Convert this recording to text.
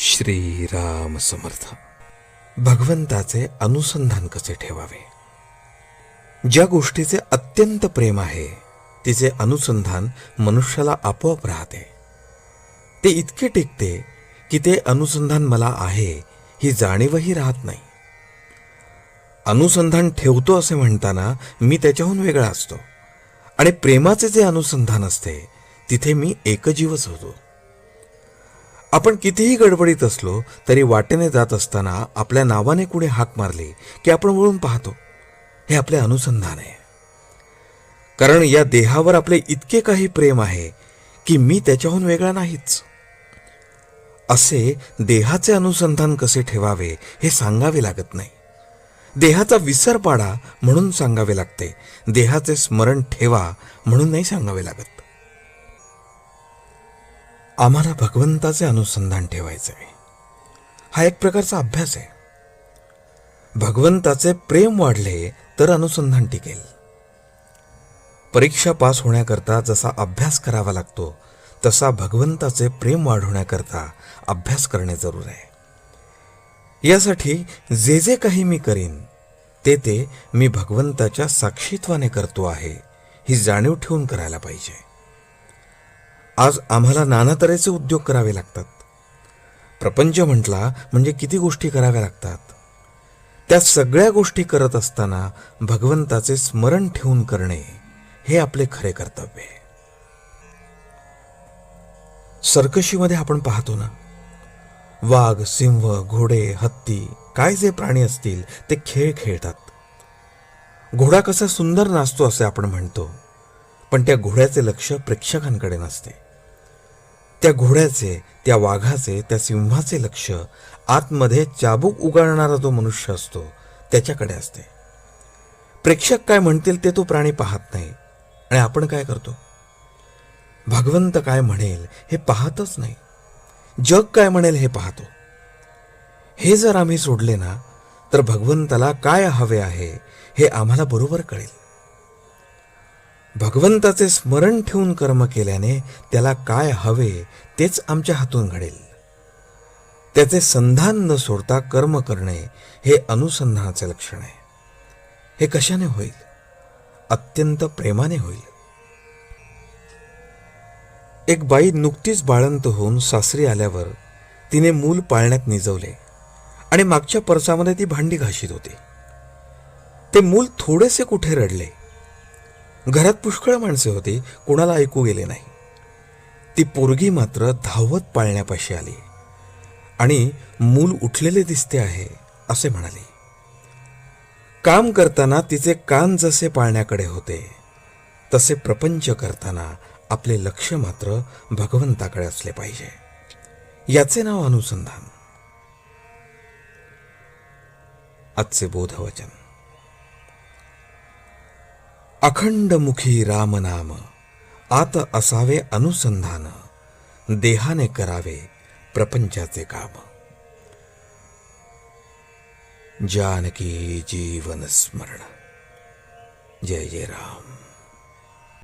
श्रीराम समर्थ. भगवंताचे अनुसंधान कसे ठेवावे? ज्या गोष्टीचे अत्यंत प्रेम आहे तिचे अनुसंधान मनुष्याला आपोआप राहते. ते इतके टिकते की ते अनुसंधान मला आहे ही जाणीवही राहत नाही. अनुसंधान ठेवतो असे म्हणताना मी त्याच्याहून वेगळा असतो. आणि प्रेमाचे जे अनुसंधान असते तिथे मी एकजीवच होतो. आपण कितीही गडबडीत असलो तरी वाटेने जात असताना आपल्या नावाने कुणी हाक मारली की आपण वळून पाहतो. हे आपले अनुसंधान आहे. कारण या देहावर आपले इतके काही प्रेम आहे की मी त्याच्याहून वेगळा नाहीच. असे देहाचे अनुसंधान कसे ठेवावे हे सांगावे लागत नाही. देहाचा विसर पाडा म्हणून सांगावे लागते. देहाचे स्मरण ठेवा म्हणून नाही सांगावे लागत. आम्हाला भगवंताचे अनुसंधान ठेवायचे आहे हा एक प्रकारचा अभ्यास आहे. भगवंताचे प्रेम वाढले तर अनुसंधान टिकेल. परीक्षा पास होण्याकरता जसा अभ्यास करावा लागतो तसा भगवंताचे प्रेम वाढवण्याकरता अभ्यास करणे जरूर आहे. यासाठी जे जे काही मी करीन ते ते मी भगवंताच्या साक्षीत्वाने करतो आहे ही जाणीव ठेवून करायला पाहिजे. आज आम्हाला नाना तऱ्हेचे उद्योग करावे लागतात. प्रपंच म्हटला म्हणजे किती गोष्टी कराव्या लागतात. त्या सगळ्या गोष्टी करत असताना भगवंताचे स्मरण ठेवून करणे हे आपले खरे कर्तव्य आहे. सर्कशीमध्ये आपण पाहतो ना वाघ सिंह घोडे हत्ती काय जे प्राणी असतील ते खेळ खेळतात. घोडा कसा सुंदर नाचतो असे आपण म्हणतो पण त्या घोड्याचे लक्ष प्रेक्षकांकडे नसते. त्या घोड्याचे त्या वाघाचे त्या सिंहाचे लक्ष आतमध्ये चाबूक उगाळणारा जो मनुष्य असतो त्याच्याकडे असते. प्रेक्षक काय म्हणतील ते तो प्राणी पाहत नाही. आणि आपण काय करतो? भगवंत काय म्हणेल हे पाहतच नाही. जग काय म्हणेल हे पाहतो. हे जर आम्ही सोडले ना तर भगवंताला काय हवे आहे हे आम्हाला बरोबर कळेल. भगवंताचे स्मरण ठेवून कर्म केल्याने त्याला काय हवे तेच आमच्या हातून घडेल. त्याचे संधान न सोडता कर्म करणे हे अनुसंधानाचे लक्षण आहे. हे कशाने होईल? अत्यंत प्रेमाने होईल. एक बाई नुकतीच बाळंत होऊन सासरी आल्यावर तिने मूल पाळण्यात निजवले आणि मागच्या परसामध्ये ती भांडी घाशीत होती. ते मूल थोडेसे कुठे रडले? घरात पुष्कळ माणसे होती कोणाला ऐकू गेले नाही. ती पोरगी मात्र धावत पाळण्यापाशी आली. आणि मूल उठलेले दिसते आहे असे म्हणाली. काम करताना तिचे कान जसे पाळण्याकडे होते तसे प्रपंच करताना आपले लक्ष मात्र भगवंताकडे असले पाहिजे. याचे नाव अनुसंधान. आजचे बोधवचन. अखंड मुखी राम आत असावे अनुसंधान. देहाने करावे प्रपंचाचे काम. जानकी जीवन स्मरण. जय जय राम.